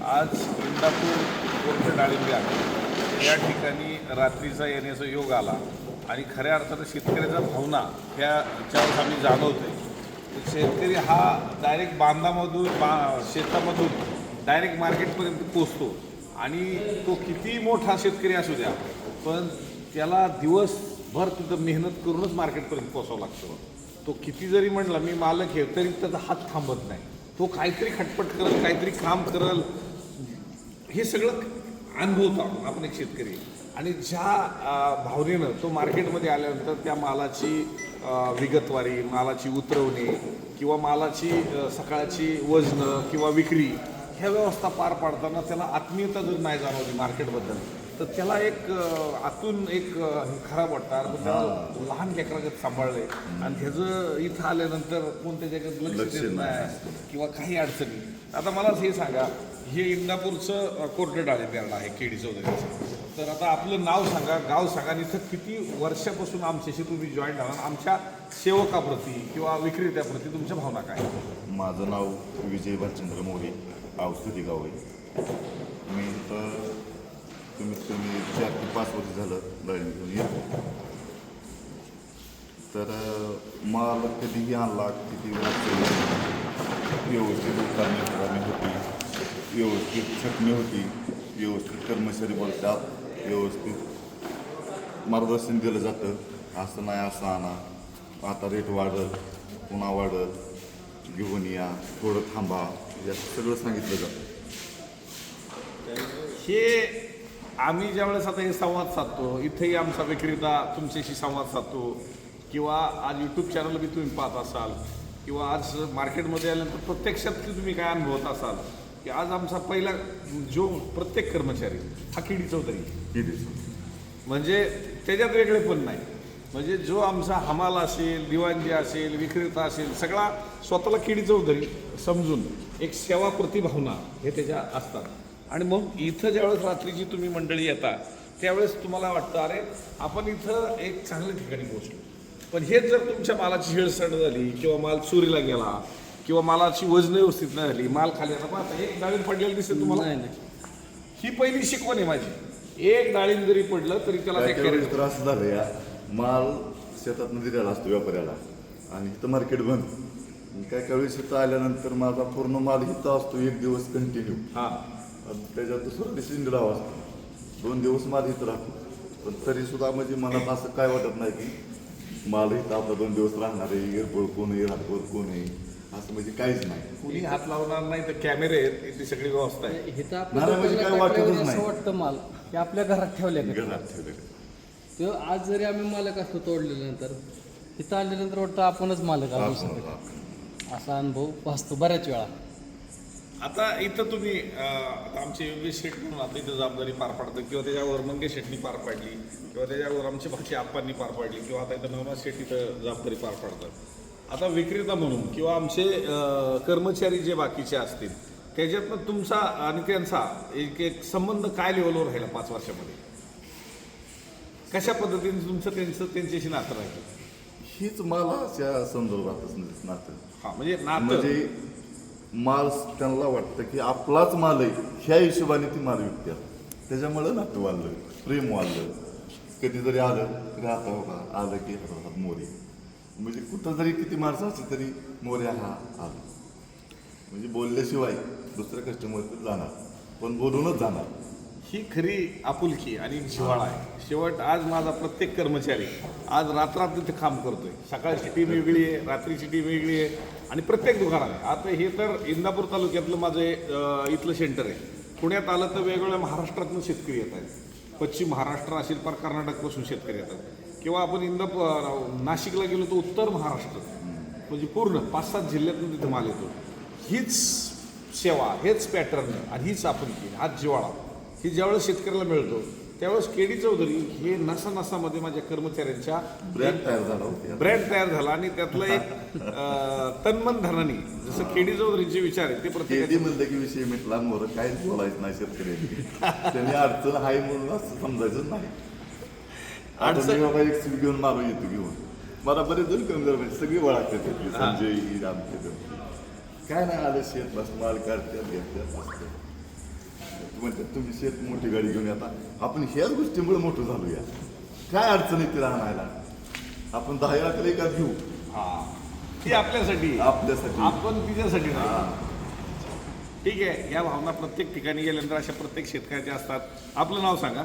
आज इंदापूर कोर्ट डाळिंबे आहे. या ठिकाणी रात्रीचा येण्याचा योग आला आणि खऱ्या अर्थानं शेतकऱ्याचा भावना ह्या ज्यावेळेस आम्ही जाणवतोय तर शेतकरी हा डायरेक्ट बांधामधून बा शेतामधून डायरेक्ट मार्केटपर्यंत पोचतो आणि तो किती मोठा शेतकरी असू द्या पण त्याला दिवसभर तिथं मेहनत करूनच मार्केटपर्यंत पोचावं लागतं तो किती जरी म्हणला मी मालक आहे तरी त्याचा हात थांबत नाही. तो काहीतरी खटपट करल काहीतरी काम करल हे सगळं अनुभवतो आपण एक शेतकरी. आणि ज्या भावनेनं तो मार्केटमध्ये आल्यानंतर त्या मालाची विगतवारी मालाची उतरवणे किंवा मालाची सकाळची वजनं किंवा विक्री ह्या व्यवस्था पार पाडताना त्याला आत्मीयता जर नाही जाणवली मार्केटबद्दल तर त्याला एक आतून एक खराब वाटतं. अरे त्याला लहान लेकरागत सांभाळलंय. आणि त्याचं इथं आल्यानंतर कोण त्याच्याकडे लक्ष लक्ष देत नाही किंवा काही अडचणी. आता मला हे सांगा हे इंदापूरचं कोर्ट डाळिंब्याला आहे केडी चौधरीचं. तर आता आपलं नाव सांगा गाव सांगा आणि इथं किती वर्षापासून आमच्याशी तुम्ही जॉईन झाला आमच्या सेवकाप्रती किंवा विक्रेत्याप्रती तुमच्या भावना काय? माझं नाव विजय भालचंद्र मोरे औषधी गाव आहे. मी तर कमीत कमी चार ते पाच वर्ष झालं डाळिंब येतो तर माल कधीही आणला किती अडचणी व्यवस्थित उतरणी होती. व्यवस्थित छटणी होती. व्यवस्थित कर्मचारी बोलतात व्यवस्थित मार्गदर्शन दिलं जातं. असं नाही असं आणा. आता रेट वाढत पुन्हा वाढत. घेऊन या. थोडं थांबा. या सगळं सांगितलं जातं. हे आम्ही ज्यावेळेस आता हे संवाद साधतो इथेही आमचा विक्रेता तुमच्याशी संवाद साधतो. किंवा आज यूट्यूब चॅनल बी तुम्ही पाहत असाल. किंवा आज मार्केटमध्ये आल्यानंतर प्रत्यक्षात की तुम्ही काय अनुभवत असाल की आज आमचा पहिला जो प्रत्येक कर्मचारी हा किडी चौधरी. किती म्हणजे त्याच्यात वेगळे पण नाही. म्हणजे जो आमचा हमाल असेल दिवाणजी असेल विक्रेता असेल सगळा स्वतःला किडी चौधरी समजून एक सेवा प्रतिभावना हे त्याच्या असतात. आणि मग इथं ज्यावेळेस रात्रीची तुम्ही मंडळी येता त्यावेळेस तुम्हाला वाटतं अरे आपण इथं एक चांगल्या ठिकाणी पोहोचलो. पण हेच जर तुमच्या मालाची हेळसड झाली किंवा माल चोरीला गेला किंवा मालाची वजन व्यवस्थित नाही झाली माल खाली आता पाहता एक डाळीम पडलेलं दिसेल तुम्हाला? ही पहिली शिकवण आहे माझी. एक डाळिंब जरी पडलं तरी त्याला काय take काय care वेळेस तर असं झालं या? माल शेतात दिलेला असतो व्यापाऱ्याला. आणि इथं मार्केट बंद. आणि काय काय वेळेस इथं आल्यानंतर माझा पूर्ण माल इथं असतो एक दिवस कंटिन्यू हा. त्याच्यात दुसरा दिवशी इंदिरावा असतो. दोन दिवस माल इथं राहतो. पण तरी सुद्धा म्हणजे मनात असं काय वाटत नाही की माल इथं आपला दोन दिवस राहणार आहे एअरपोर्ट कोण आहे रातभर कोण आहे असं म्हणजे काहीच नाही. कुणी हात लावणार नाही तर कॅमेरे आहेत इथे सगळी व्यवस्था आहे. हे तर नाही, म्हणजे आपल्या काय वाटतच टाकल्यावर नाही. असं वाटतं माल की आपल्या घरात ठेवले का? घरात ठेवलं तो आज जरी आम्ही मालक असतो तोडल्यानंतर इथं आल्यानंतर वाटतं आपणच मालक आहोत. असा अनुभव वाचतो बऱ्याच वेळा. आता इथं तुम्ही आता आमचे योगेश शेठ म्हणून आता इथं जबाबदारी पार पाडतं किंवा त्याच्यावर मंगेश शेठनी पार पाडली किंवा त्याच्यावर आमचे बाकी आप्पांनी पार पाडली किंवा आता इथं नवनाथ शेठ इथं जबाबदारी पार पाडतात. आता विक्रेता म्हणून किंवा आमचे कर्मचारी जे बाकीचे असतील त्याच्यातनं तुमचा आणि त्यांचा एक एक संबंध काय लेवलवर राहिला पाच वर्षामध्ये? कशा पद्धतीने तुमचं त्यांचं त्यांच्याशी नातं राहिलं? हीच मालाच्या संदर्भातच नातं. हा म्हणजे नातं. म्हणजे माल त्यांना वाटतं की आपलाच माल आहे ह्या हिशोबाने ती माल विकतात त्याच्यामुळं नातं वाढलं प्रेम वाढलं. कधी जरी आलं तरी आता होता आलं की हातात मोरे. म्हणजे कुठं जरी किती माणसं असली तरी मोरे हा आला. म्हणजे बोलल्याशिवाय दुसऱ्या कस्टमर जाणार पण बोलूनच जाणार. ही खरी आपुलकी आणि जिव्हाळा आहे. शेवट आज माझा प्रत्येक कर्मचारी आज रात्रात तिथे काम करतोय. सकाळची टीम वेगळी आहे रात्रीची टीम वेगळी आहे आणि प्रत्येक दुकानात आहे. आता हे तर इंदापूर तालुक्यातलं माझं इथलं सेंटर आहे. पुण्यात आलं तर वेगवेगळ्या महाराष्ट्रातून शेतकरी येत आहेत. पश्चिम महाराष्ट्र असेल पर कर्नाटकपासून शेतकरी येतात. किंवा आपण इंदापूर नाशिकला गेलो तर उत्तर महाराष्ट्र. म्हणजे पूर्ण पाच सात जिल्ह्यातून तिथे माल येतो. हीच सेवा हेच पॅटर्न आणि हीच आपुलकी हाच जिवाळा ही ज्यावेळेस शेतकऱ्याला मिळतो त्यावेळेस केडी चौधरी हे नसा नसामध्ये माझ्या कर्मचाऱ्यांच्या ब्रँड तयार झाला होता. ब्रँड तयार झाला आणि त्यातलं एक तन्मन धनानी जसं केडी चौधरीचे विचार आहेत ते प्रत्येक म्हणलं की विषय मिटला मोर काहीच बोलायचं नाही शेतकऱ्यांनी. त्यांनी अडचण आहे म्हणून असं समजायचं नाही. अडचण- बाबा एक सीट घेऊन मारू येतो घेऊन मला बरेच जण कमी म्हणजे सगळी त्यातली. संजय ही. आमचे. काय नाही आलं शेत बस माल काढतात घेतात असतं म्हणतात तुम्ही शेत मोठी गाडी घेऊन येता. आपण ह्याच गोष्टीमुळे मोठं झालोया काय अडचण येते राहण्याला? आपण दहा लाखाला एका घेऊ. हा. ती आपल्यासाठी. आपल्यासाठी. आपण तिच्यासाठी नाही. हा. ठीक आहे. या भावना प्रत्येक ठिकाणी गेल्यानंतर अशा प्रत्येक शेतकऱ्याच्या असतात आपलं नाव सांगा.